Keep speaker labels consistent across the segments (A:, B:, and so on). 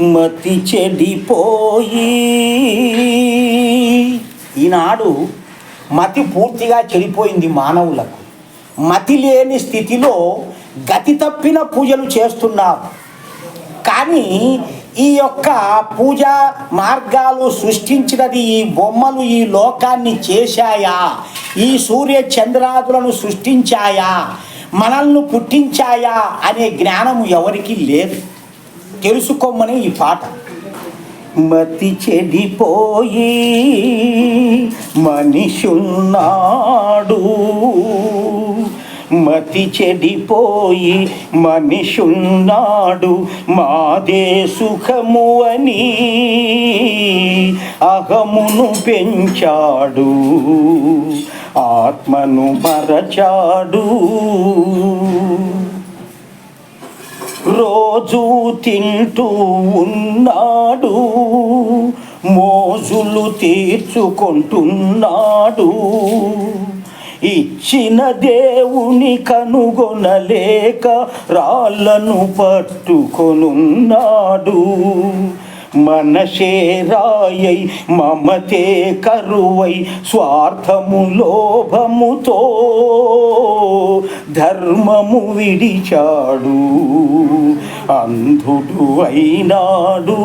A: మతి చెడిపోయి. ఈనాడు మతి పూర్తిగా చెడిపోయింది మానవులకు. మతి లేని స్థితిలో గతి తప్పిన పూజలు చేస్తున్నారు కానీ ఈ యొక్క పూజ మార్గాలు సృష్టించినది ఈ బొమ్మలు ఈ లోకాన్ని చేశాయా? ఈ సూర్య చంద్రాదులను సృష్టించాయా? మనల్ని పుట్టించాయా? అనే జ్ఞానం ఎవరికీ లేదు. తెలుసుకోమని ఈ పాట. మతి చెడిపోయి మనిషున్నాడు. మతి చెడిపోయి మనిషున్నాడు. మాదే సుఖము అని అహమును పెంచాడు. ఆత్మను మరచాడు. రోజు తింటూ ఉన్నాడు మోజులు తీర్చుకుంటున్నాడు. ఇచ్చిన దేవుని కనుగొనలేక రాళ్ళను పట్టుకొనున్నాడు. మనసే రాయై మమతే కరువై స్వార్థము లోభముతో ధర్మము విడిచాడు అంధుడు అయినాడు.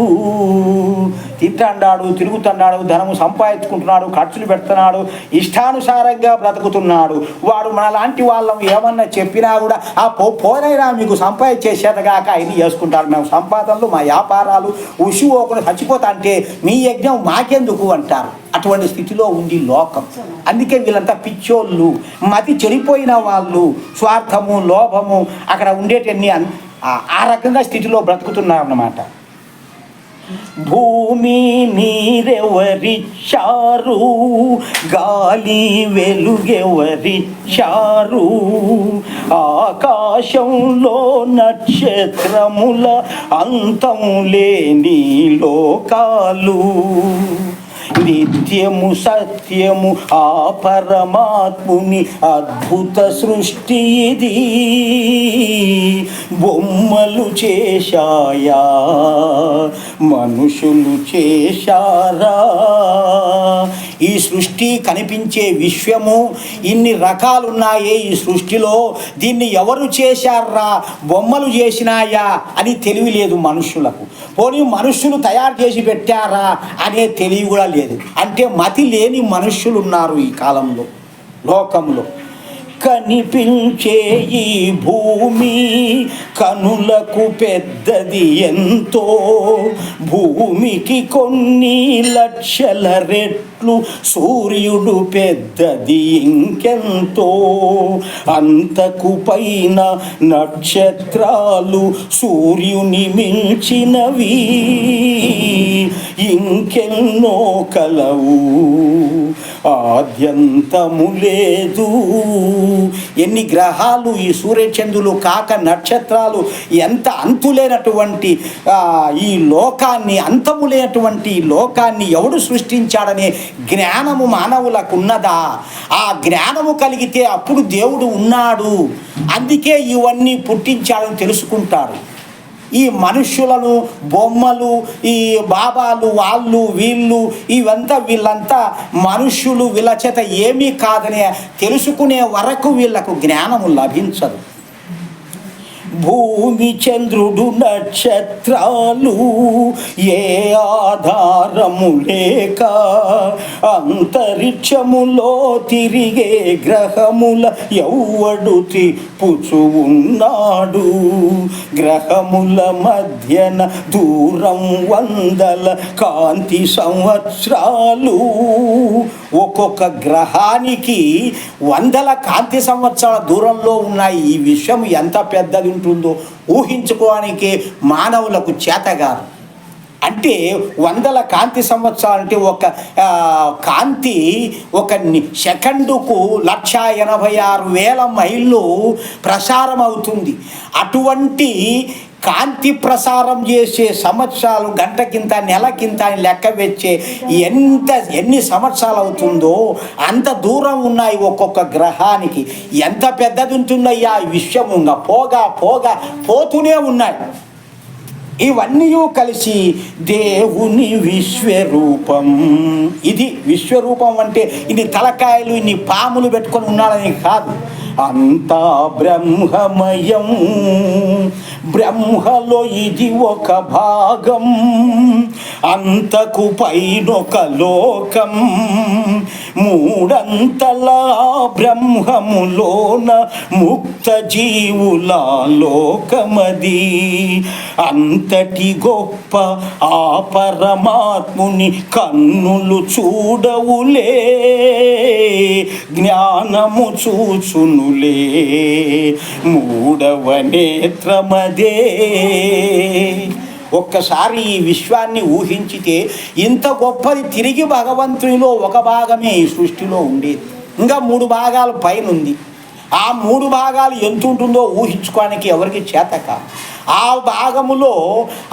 A: తింటాడు తిరుగుతున్నాడు ధనము సంపాదించుకుంటున్నాడు ఖర్చులు పెడుతున్నాడు ఇష్టానుసారంగా బ్రతుకుతున్నాడు. వాడు మన లాంటి వాళ్ళం ఏమన్నా చెప్పినా కూడా ఆ పో పోనైనా మీకు సంపాదించేసేదగాక ఇది చేసుకుంటారు. మేము సంపాదనలు మా వ్యాపారాలు ఉషు ఒకడు చచ్చిపోతా అంటే మీ యజ్ఞం మాకెందుకు? అంటారు. అటువంటి స్థితిలో ఉంది లోకం. అందుకే వీళ్ళంతా పిచ్చోళ్ళు మతి చెడిపోయిన వాళ్ళు స్వార్థము లోభము అక్కడ ఉండేటన్ని అన్- ఆ- రకంగా స్థితిలో బ్రతుకుతున్నారన్నమాట. భూమి నీరెవరిచ్చారు గాలి వెలుగెవరిచ్చారు? ఆకాశంలో నక్షత్రముల అంతం లేని లోకాలు. నిత్యము సత్యము ఆ పరమాత్ముని అద్భుత సృష్టి ఇది. బొమ్మలు చేశాయా మనుషులు చేశారా ఈ సృష్టి కనిపించే విశ్వము ఇన్ని రకాలున్నాయే ఈ సృష్టిలో. దీన్ని ఎవరు చేశారా బొమ్మలు చేసినాయా? అని తెలివి లేదు మనుషులకు. పోనీ మనుషులు తయారు చేసి పెట్టారా? అనే తెలివి కూడా లేదు. అంటే మతి లేని మనుషులు ఉన్నారు ఈ కాలంలో లోకంలో. కనిపించే ఈ భూమి కనులకు పెద్దది ఎంతో. భూమికి కొన్ని లక్షల రెట్లు సూర్యుడు పెద్దది ఇంకెంతో. అంతకు పైన నక్షత్రాలు సూర్యుని మించినవి. ఇంకెన్నో కలవు. ఆద్యంతము లేదు. ఎన్ని గ్రహాలు ఈ సూర్యచంద్రులు కాక నక్షత్రాలు ఎంత అంతులేనటువంటి ఈ లోకాన్ని అంతము లేనటువంటి ఈ లోకాన్ని ఎవడు సృష్టించాడనే జ్ఞానము మానవులకు ఉన్నదా ఆ జ్ఞానము కలిగితే అప్పుడు దేవుడు ఉన్నాడు. అందుకే ఇవన్నీ పుట్టించాడని తెలుసుకుంటారు. ఈ మనుష్యులను బొమ్మలు ఈ బాబాలు వాళ్ళు వీళ్ళు ఇవంతా వీళ్ళంతా మనుష్యులు వీళ్ళ చేత ఏమీ కాదనే తెలుసుకునే వరకు వీళ్ళకు జ్ఞానము లభించదు. భూమి చంద్రుడు నక్షత్రాలు ఏ ఆధారము లేక అంతరిక్షములో తిరిగే గ్రహముల ఎవ్వడు తిప్పుచు ఉన్నాడు గ్రహముల మధ్యన దూరం వందల కాంతి సంవత్సరాలు ఒక్కొక్క గ్రహానికి వందల కాంతి సంవత్సరాల దూరంలో ఉన్నాయి ఈ విషయం ఎంత పెద్దది ఉంటుందో ఊహించుకోవడానికి మానవులకు చేతగారు అంటే వందల కాంతి సంవత్సరాలు అంటే ఒక కాంతి ఒక సెకండుకు లక్ష ఎనభై ఆరు వేల మైళ్ళు ప్రసారం అవుతుంది అటువంటి కాంతి ప్రసారం చేసే సంవత్సరాలు గంటకింత నెలకింత అని లెక్క వచ్చే ఎంత ఎన్ని సంవత్సరాలు అవుతుందో అంత దూరం ఉన్నాయి ఒక్కొక్క గ్రహానికి ఎంత పెద్దది ఉంటుందయ్యా విశ్వం ఇంకా పోగా పోగా పోతూనే ఉన్నాయి. ఇవన్నీ కలిసి దేవుని విశ్వరూపం. ఇది విశ్వరూపం అంటే ఇన్ని తలకాయలు ఇన్ని పాములు పెట్టుకొని ఉన్నాడని కాదు. అంతా బ్రహ్మమయం. బ్రహ్మలో ఇది ఒక భాగం. అంతకు పైనొక లోకం. మూడంతలా బ్రహ్మములోన ముక్త జీవుల లోకమది. అంతటి గొప్ప ఆ పరమాత్ముని కన్నులు చూడవులే. జ్ఞానము చూచునులే మూడవ నేత్రమదే. ఒక్కసారి ఈ విశ్వాన్ని ఊహించితే ఇంత గొప్పది తిరిగి భగవంతునిలో ఒక భాగమే ఈ సృష్టిలో ఉండేది. ఇంకా మూడు భాగాలు పైన ఉంది ఆ మూడు భాగాలు ఎంత ఉంటుందో ఊహించుకోవడానికి ఎవరికి చేతక ఆ భాగములో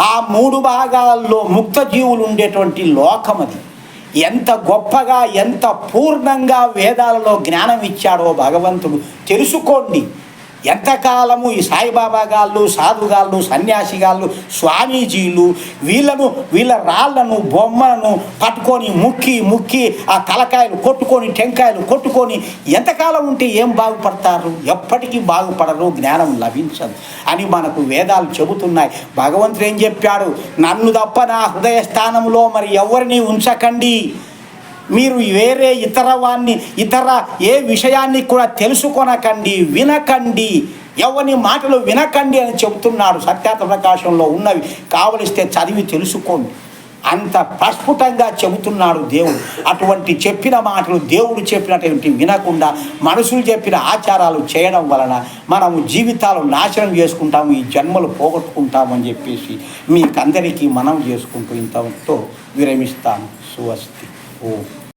A: ఆ మూడు భాగాల్లో ముక్త జీవులు ఉండేటువంటి లోకం అది ఎంత గొప్పగా ఎంత పూర్ణంగా వేదాలలో జ్ఞానం ఇచ్చాడో భగవంతుడు. తెలుసుకోండి. ఎంతకాలము ఈ సాయిబాబా గాళ్ళు సాధుగాళ్ళు సన్యాసిగాళ్ళు స్వామీజీలు వీళ్ళను వీళ్ళ రాళ్ళను బొమ్మలను పట్టుకొని ముక్కి ముక్కి ఆ తలకాయలు కొట్టుకొని టెంకాయలు కొట్టుకొని ఎంతకాలం ఉంటే ఏం బాగుపడతారు? ఎప్పటికీ బాగుపడరు జ్ఞానం లభించదు అని మనకు వేదాలు చెబుతున్నాయి. భగవంతుడు ఏం చెప్పాడు? నన్ను తప్ప నా హృదయ స్థానంలో మరి ఎవరిని ఉంచకండి. మీరు వేరే ఇతర వాణ్ణి ఇతర ఏ విషయాన్ని కూడా తెలుసుకొనకండి వినకండి ఎవరి మాటలు వినకండి అని చెబుతున్నాడు సత్యాత ప్రకాశంలో ఉన్నవి. కావలిస్తే చదివి తెలుసుకోండి. అంత ప్రస్ఫుటంగా చెబుతున్నాడు దేవుడు. అటువంటి చెప్పిన మాటలు దేవుడు చెప్పినటువంటి వినకుండా మనుషులు చెప్పిన ఆచారాలు చేయడం వలన మనము జీవితాలు నాశనం చేసుకుంటాము ఈ జన్మలు పోగొట్టుకుంటామని చెప్పేసి మీకందరికీ మనం చేసుకుంటూ ఇంతతో విరమిస్తాను. సువస్తి. 오.